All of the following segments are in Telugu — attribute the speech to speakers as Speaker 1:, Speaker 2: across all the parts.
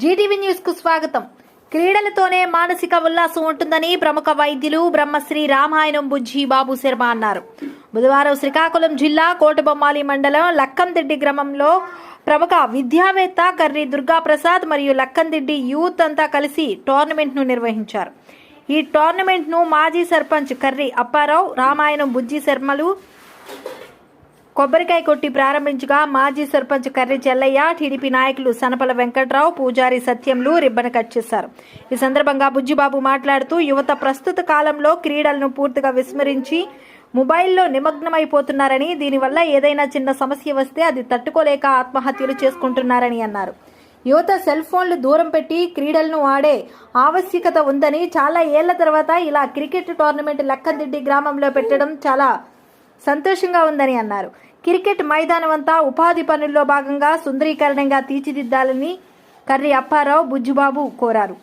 Speaker 1: జీటీవీ న్యూస్కు స్వాగతం. క్రీడలతోనే మానసిక ఉల్లాసం ఉంటుందని ప్రముఖ వైద్యులు బ్రహ్మశ్రీ రామాయణం బుజ్జి బాబు శర్మ అన్నారు. బుధవారం శ్రీకాకుళం జిల్లా కోటబొమ్మాలి మండలం లక్కందిడ్డి గ్రామంలో ప్రముఖ విద్యావేత్త కర్రి దుర్గాప్రసాద్ మరియు లక్కందిడ్డి యూత్ అంతా కలిసి టోర్నమెంట్ను నిర్వహించారు. ఈ టోర్నమెంట్ను మాజీ సర్పంచ్ కర్రి అప్పారావు రామాయణం బుజ్జి శర్మలు కొబ్బరికాయ కొట్టి ప్రారంభించగా మాజీ సర్పంచ్ కర్రి చెల్లయ్య టీడీపీ నాయకులు సనపల వెంకట్రావు పూజారి సత్యంలు రిబ్బన్ కట్ చేశారు. ఈ సందర్భంగా బుజ్జిబాబు మాట్లాడుతూ యువత ప్రస్తుత కాలంలో క్రీడలను పూర్తిగా విస్మరించి మొబైల్లో నిమగ్నమైపోతున్నారని దీనివల్ల ఏదైనా చిన్న సమస్య వస్తే అది తట్టుకోలేక ఆత్మహత్యలు చేసుకుంటున్నారని అన్నారు. యువత సెల్ ఫోన్లు దూరం పెట్టి క్రీడలను ఆడే ఆవశ్యకత ఉందని చాలా ఏళ్ళ తర్వాత ఇలా క్రికెట్ టోర్నమెంట్ లక్కందిడ్డి గ్రామంలో పెట్టడం చాలా సంతోషంగా ఉందని అన్నారు. క్రికెట్ మైదానం అంతా ఉపాధి పనుల్లో భాగంగా సుందరీకరణంగా తీర్చిదిద్దాలని కర్రి అప్పారావు బుజ్జుబాబు కోరారు.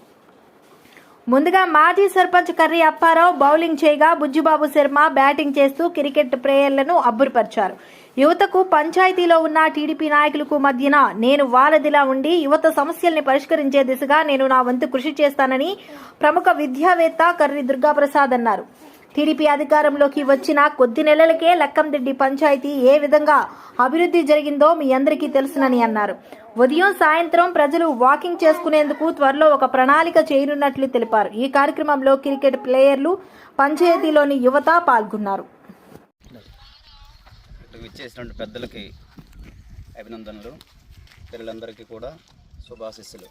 Speaker 1: ముందుగా మాజీ సర్పంచ్ కర్రి అప్పారావు బౌలింగ్ చేయగా బుజ్జిబాబు శర్మ బ్యాటింగ్ చేస్తూ క్రికెట్ ప్లేయర్లను అబ్బురపరిచారు. యువతకు పంచాయతీలో ఉన్న టీడీపీ నాయకులకు మధ్యన నేను వారధిలా ఉండి యువత సమస్యల్ని పరిష్కరించే దిశగా నేను నా వంతు కృషి చేస్తానని ప్రముఖ విద్యావేత్త కర్రి దుర్గాప్రసాద్ అన్నారు. టీడీపీ అధికారంలోకి వచ్చిన కొద్ది నెలలకే లక్కందిడ్డి పంచాయతీ ఏ విధంగా అభివృద్ధి జరిగిందో మీ అందరికీ తెలుసునని అన్నారు. ఉదయం సాయంత్రం ప్రజలు వాకింగ్ చేసుకునేందుకు త్వరలో ఒక ప్రణాళిక చేయనున్నట్లు తెలిపారు. ఈ కార్యక్రమంలో క్రికెట్ ప్లేయర్లు పంచాయతీలోని యువత పాల్గొన్నారు.
Speaker 2: ఇక్కడికి ఇచ్చేసినటువంటి పెద్దలకి అభినందనలు పిల్లలందరికీ కూడా శుభాశిస్సులు.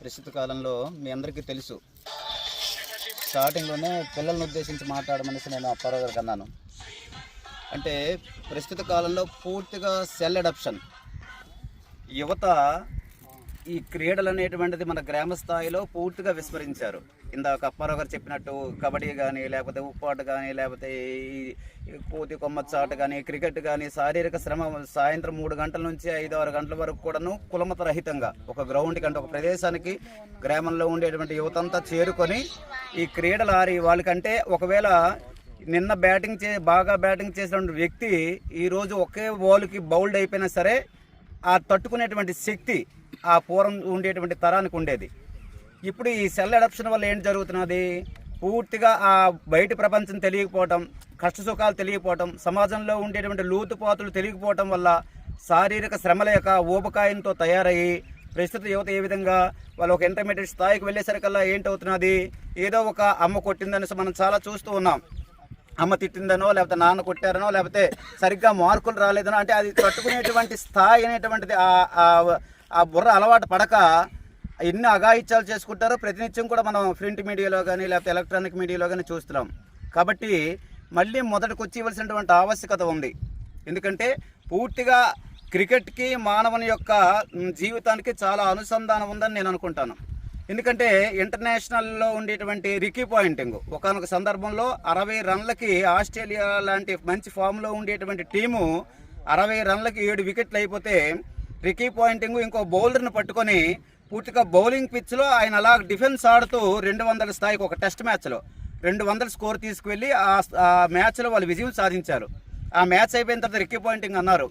Speaker 2: ప్రస్తుత కాలంలో మీ అందరికీ తెలుసు స్టార్టింగ్లోనే పిల్లల్ని ఉద్దేశించి మాట్లాడమనేసి నేను అప్పారావు గారికి అన్నాను. అంటే ప్రస్తుత కాలంలో పూర్తిగా సెల్ అడప్షన్. యువత ఈ క్రీడలు అనేటువంటిది మన గ్రామ స్థాయిలో పూర్తిగా విస్మరించారు. ఇందాక అప్పారావు గారు చెప్పినట్టు కబడ్డీ కానీ లేకపోతే ఉప్పాట కానీ లేకపోతే ఈ కోతి కొమ్మచ్చాట కానీ క్రికెట్ కానీ శారీరక శ్రమ సాయంత్రం మూడు గంటల నుంచి ఐదు ఆరు గంటల వరకు కూడాను కులమత రహితంగా ఒక గ్రౌండ్కి అంటే ఒక ప్రదేశానికి గ్రామంలో ఉండేటువంటి యువతంతా చేరుకొని ఈ క్రీడలు ఆరి వాళ్ళకంటే ఒకవేళ నిన్న బ్యాటింగ్ చే బాగా బ్యాటింగ్ చేసినటువంటి వ్యక్తి ఈరోజు ఒకే బాల్కి బౌల్డ్ అయిపోయినా సరే ఆ తట్టుకునేటువంటి శక్తి ఆ పూర్వం ఉండేటువంటి తరానికి ఉండేది. ఇప్పుడు ఈ సెల్ అడాప్షన్ వల్ల ఏం జరుగుతున్నది? పూర్తిగా ఆ బయట ప్రపంచం తెలియకపోవటం కష్ట సుఖాలు తెలియకపోవటం సమాజంలో ఉండేటువంటి లోతుపాతులు తెలియకపోవటం వల్ల శారీరక శ్రమల యొక్క ఊబకాయంతో తయారయ్యి ప్రస్తుత యువత ఏ విధంగా వాళ్ళు ఒక ఇంటర్మీడియట్ స్థాయికి వెళ్ళేసరికల్లా ఏంటవుతున్నది? ఏదో ఒక అమ్మ కొట్టిందని మనం చాలా చూస్తూ ఉన్నాం. అమ్మ తిట్టిందనో లేకపోతే నాన్న కొట్టారనో లేకపోతే సరిగ్గా మార్కులు రాలేదనో అంటే అది తట్టుకునేటువంటి స్థాయి అనేటువంటిది ఆ- బుర్ర అలవాటు పడక ఎన్ని అఘాయిత్యాలు చేసుకుంటారో ప్రతినిత్యం కూడా మనం ప్రింట్ మీడియాలో కానీ లేకపోతే ఎలక్ట్రానిక్ మీడియాలో కానీ చూస్తున్నాం. కాబట్టి మళ్ళీ మొదటికి వచ్చి ఇవ్వాల్సినటువంటి ఆవశ్యకత ఉంది. ఎందుకంటే పూర్తిగా క్రికెట్కి మానవుని యొక్క జీవితానికి చాలా అనుసంధానం ఉందని నేను అనుకుంటాను. ఎందుకంటే ఇంటర్నేషనల్లో ఉండేటువంటి రికీ పాయింటింగ్ ఒకనొక సందర్భంలో అరవై రన్లకి ఆస్ట్రేలియా లాంటి మంచి ఫామ్లో ఉండేటువంటి టీము అరవై రన్లకి ఏడు వికెట్లు అయిపోతే రికీ పాయింటింగ్ ఇంకో బౌలర్ని పట్టుకొని పూర్తిగా బౌలింగ్ పిచ్లో ఆయన అలా డిఫెన్స్ ఆడుతూ రెండు వందల స్థాయికి ఒక టెస్ట్ మ్యాచ్లో రెండు వందల స్కోర్ తీసుకువెళ్ళి ఆ మ్యాచ్లో వాళ్ళు విజయం సాధించారు. ఆ మ్యాచ్ అయిపోయిన తర్వాత రిక్కీ పాయింటింగ్ అన్నారు.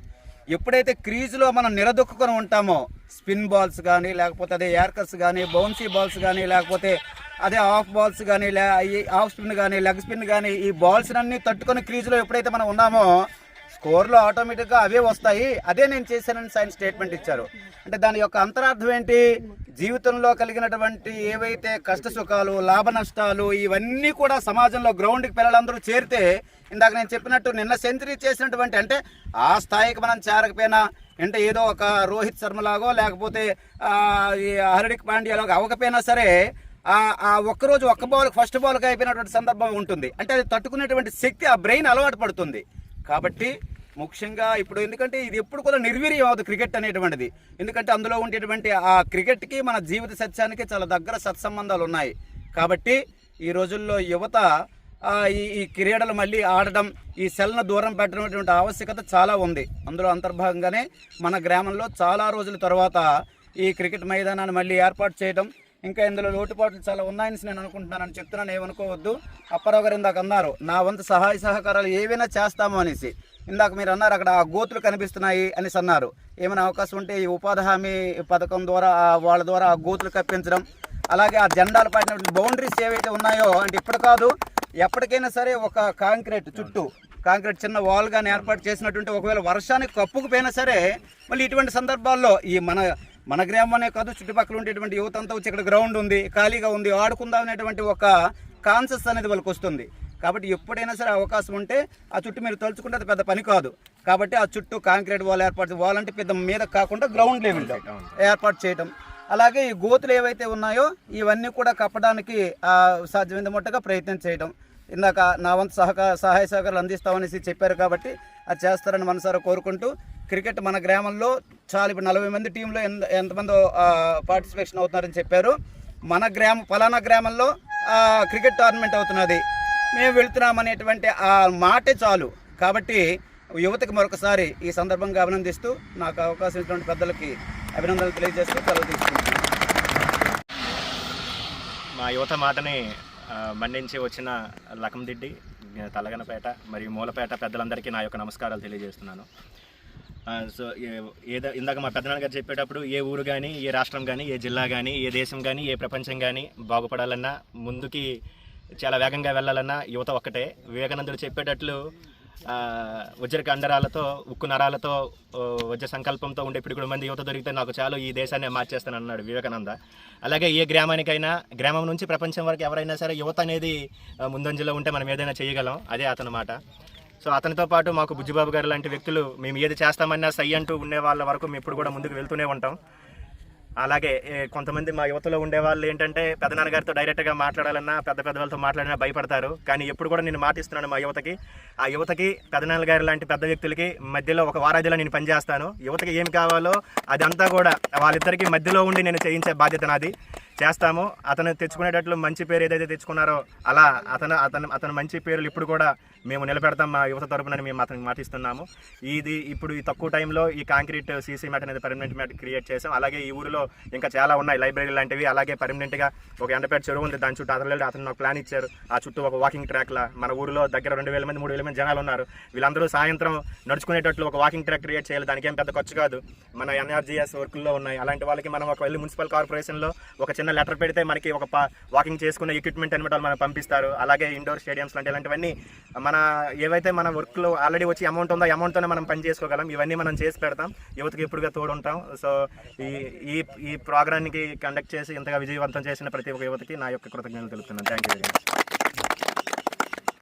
Speaker 2: ఎప్పుడైతే క్రీజ్లో మనం నిలదొక్కుని ఉంటామో స్పిన్ బాల్స్ కానీ లేకపోతే అదే యార్కర్స్ కానీ బౌన్సీ బాల్స్ కానీ లేకపోతే అదే ఆఫ్ బాల్స్ కానీ లే ఆఫ్ స్పిన్ కానీ లెగ్ స్పిన్ కానీ ఈ బాల్స్ అన్నీ తట్టుకొని క్రీజ్లో ఎప్పుడైతే మనం ఉన్నామో స్కోర్లో ఆటోమేటిక్గా అవే వస్తాయి. అదే నేను చేశానని సైన్ స్టేట్మెంట్ ఇచ్చారు. అంటే దాని యొక్క అంతరార్థం ఏంటి? జీవితంలో కలిగినటువంటి ఏవైతే కష్ట సుఖాలు లాభ నష్టాలు ఇవన్నీ కూడా సమాజంలో గ్రౌండ్కి పిల్లలందరూ చేరితే ఇందాక నేను చెప్పినట్టు నిన్న సెంచరీ చేసినటువంటి అంటే ఆ స్థాయికి మనం చేరకపోయినా అంటే ఏదో ఒక రోహిత్ శర్మలాగో లేకపోతే ఆ, ఈ పాండ్యాలాగో అవ్వకపోయినా సరే ఆ ఒక్కరోజు ఒక్క బాల్ ఫస్ట్ బాల్కి అయిపోయినటువంటి సందర్భం ఉంటుంది. అంటే అది తట్టుకునేటువంటి శక్తి ఆ బ్రెయిన్ అలవాటు పడుతుంది. కాబట్టి ముఖ్యంగా ఇప్పుడు ఎందుకంటే ఇది ఎప్పుడు కూడా నిర్వీర్యం అవ్వదు క్రికెట్ అనేటువంటిది. ఎందుకంటే అందులో ఉండేటువంటి ఆ క్రికెట్కి మన జీవిత సత్యానికి చాలా దగ్గర సత్సంబంధాలు ఉన్నాయి. కాబట్టి ఈ రోజుల్లో యువత ఈ ఈ క్రీడలు మళ్ళీ ఆడడం ఈ సెల్ను దూరం పెట్టడం ఆవశ్యకత చాలా ఉంది. అందులో అంతర్భాగంగానే మన గ్రామంలో చాలా రోజుల తర్వాత ఈ క్రికెట్ మైదానాన్ని మళ్ళీ ఏర్పాటు చేయడం ఇంకా ఇందులో లోటుపాట్లు చాలా ఉన్నాయని నేను అనుకుంటున్నానని చెప్తున్నాను ఏమనుకోవద్దు. అప్పారావు గారు ఇందాక అన్నారు నా వంతు సహాయ సహకారాలు ఏవైనా చేస్తాము అనేసి. ఇందాక మీరు అన్నారు అక్కడ ఆ గోతులు కనిపిస్తున్నాయి అనేసి అన్నారు. ఏమైనా అవకాశం ఉంటే ఈ ఉపాధి హామీ పథకం ద్వారా వాళ్ళ ద్వారా ఆ గోతులు కప్పించడం అలాగే ఆ జెండాలు పడినటువంటి బౌండరీస్ ఏవైతే ఉన్నాయో అంటే ఇప్పుడు కాదు ఎప్పటికైనా సరే ఒక కాంక్రీట్ చుట్టూ కాంక్రీట్ చిన్న వాల్ గాని ఏర్పాటు చేసినటువంటి ఒకవేళ వర్షానికి కప్పుకుపోయినా సరే మళ్ళీ ఇటువంటి సందర్భాల్లో ఈ మన మన గ్రామనే కాదు చుట్టుపక్కల ఉండేటువంటి యువత అంతా వచ్చి ఇక్కడ గ్రౌండ్ ఉంది ఖాళీగా ఉంది ఆడుకుందాం అనేటువంటి ఒక కాన్సెస్ అనేది వాళ్ళకి వస్తుంది. కాబట్టి ఎప్పుడైనా సరే అవకాశం ఉంటే ఆ చుట్టూ మీరు తలుచుకుంటే అది పెద్ద పని కాదు. కాబట్టి ఆ చుట్టూ కాంక్రీట్ వాల్ ఏర్పాటు వాల్ అంటే పెద్ద మీద కాకుండా గ్రౌండ్ లెవెల్ ఏర్పాటు చేయడం అలాగే ఈ గోతులు ఏవైతే ఉన్నాయో ఇవన్నీ కూడా కప్పడానికి ఆ, సాధ్యమైనంత మట్టుగా ప్రయత్నం చేయడం ఇందాక నా వంతు సహకార సహాయ సహకారాలు అందిస్తామనేసి చెప్పారు కాబట్టి అది చేస్తారని మనసారా కోరుకుంటూ క్రికెట్ మన గ్రామంలో చాలా ఇప్పుడు నలభై మంది టీంలో ఎంత ఎంతమంది పార్టిసిపేషన్ అవుతున్నారని చెప్పారు. మన గ్రామం ఫలానా గ్రామంలో క్రికెట్ టోర్నమెంట్ అవుతున్నది. మేము వెళ్తున్నాం అనేటువంటి ఆ మాటే చాలు. కాబట్టి యువతకు మరొకసారి ఈ సందర్భంగా అభినందిస్తూ నాకు అవకాశం ఇచ్చినటువంటి పెద్దలకి అభినందనలు తెలియజేస్తూ సెలవు తీసుకుంటున్నాను.
Speaker 3: మా యువత మాటని మండించి మన్నించి వచ్చిన లకందిడ్డి తలగనపేట మరియు మూలపేట పెద్దలందరికీ నా యొక్క నమస్కారాలు తెలియజేస్తున్నాను. సో ఏదో ఇందాక మా పెద్దనాన్న గారు చెప్పేటప్పుడు ఏ ఊరు కానీ ఏ రాష్ట్రం కానీ ఏ జిల్లా కానీ ఏ దేశం కానీ ఏ ప్రపంచం కానీ బాగుపడాలన్నా ముందుకి చాలా వేగంగా వెళ్ళాలన్నా యువత ఒక్కటే. వివేకానందుడు చెప్పేటట్లు ఆ, వజ్ర కండరాలతో ఉక్కు నరాలతో వజ్ర సంకల్పంతో ఉండే ఇప్పుడు కూడా మంది యువత దొరికితే నాకు చాలు ఈ దేశాన్ని మార్చేస్తాను అన్నాడు వివేకానంద. అలాగే ఏ గ్రామానికైనా గ్రామం నుంచి ప్రపంచం వరకు ఎవరైనా సరే యువత అనేది ముందంజలో ఉంటే మనం ఏదైనా చేయగలం అదే అతని మాట. సో అతనితో పాటు మాకు బుజ్జిబాబు గారు లాంటి వ్యక్తులు మేము ఏది చేస్తామన్నా సై అంటూ ఉండే వాళ్ళ వరకు మేము ఇప్పుడు కూడా ముందుకు వెళ్తూనే ఉంటాం. అలాగే కొంతమంది మా యువతలో ఉండే వాళ్ళు ఏంటంటే పెదనాన్న గారితో డైరెక్ట్గా మాట్లాడాలన్నా పెద్ద పెద్ద వాళ్ళతో మాట్లాడినా భయపడతారు. కానీ ఎప్పుడు కూడా నేను మాటిస్తున్నాను మా యువతకి. ఆ యువతకి పెదనాన్న గారి లాంటి పెద్ద వ్యక్తులకి మధ్యలో ఒక వారాధిలో నేను పనిచేస్తాను. యువతకి ఏమి కావాలో అదంతా కూడా వాళ్ళిద్దరికీ మధ్యలో ఉండి నేను చేయించే బాధ్యత నాది. చేస్తాము. అతను తెచ్చుకునేటట్లు మంచి పేరు ఏదైతే తెచ్చుకున్నారో అలా అతను అతను అతను మంచి పేర్లు ఇప్పుడు కూడా మేము నిలబెడతాం మా యువత తరపున మేము అతనికి మాటిస్తున్నాము. ఇది ఇప్పుడు ఈ తక్కువ టైంలో ఈ కాంక్రీట్ సీసీ మ్యాట్ అనేది పర్మనెంట్ మ్యాట్ క్రియేట్ చేసాం. అలాగే ఈ ఊరిలో ఇంకా చాలా ఉన్నాయి లైబ్రరీ లాంటివి. అలాగే పర్మనెంట్గా ఒక ఎండపేట చెరువు ఉంది. దాని చుట్టూ అతను అతను నాకు ప్లాన్ ఇచ్చారు. ఆ చుట్టూ ఒక వాకింగ్ ట్రాక్ లా మన ఊరిలో దగ్గర రెండు వేల మంది మూడు వేల మంది జనాలు ఉన్నారు. వీళ్ళందరూ సాయంత్రం నడుచుకునేటట్లు ఒక వాకింగ్ ట్రాక్ క్రియేట్ చేయాలి. దానికి ఏం పెద్ద ఖర్చు కాదు. మన ఎన్ఆర్జీఎస్ వర్క్లో ఉన్నాయి. అలాంటి వాళ్ళకి మనం ఒక వెళ్ళి మున్సిపల్ కార్పొరేషన్లో ఒక చిన్న లెటర్ పెడితే మనకి ఒక వాకింగ్ చేసుకునే ఎక్విప్మెంట్ అనమాట మనకు మనం పంపిస్తారు. అలాగే ఇండోర్ స్టేడియంస్ లాంటి ఇలాంటివన్నీ మన ఏవైతే మన వర్క్లో ఆల్రెడీ వచ్చి అమౌంట్ ఉందో అమౌంట్తోనే మనం పని చేసుకోగలం. ఇవన్నీ మనం చేసి పెడతాం. యువతకి ఎప్పుడుగా తోడుంటాం. సో ఈ ఈ ఈ ప్రోగ్రామ్కి కండక్ట్ చేసి ఇంతగా విజయవంతం చేసిన ప్రతి ఒక్క యువతకి నా యొక్క కృతజ్ఞతలు తెలుపుతున్నాను. Thank you very much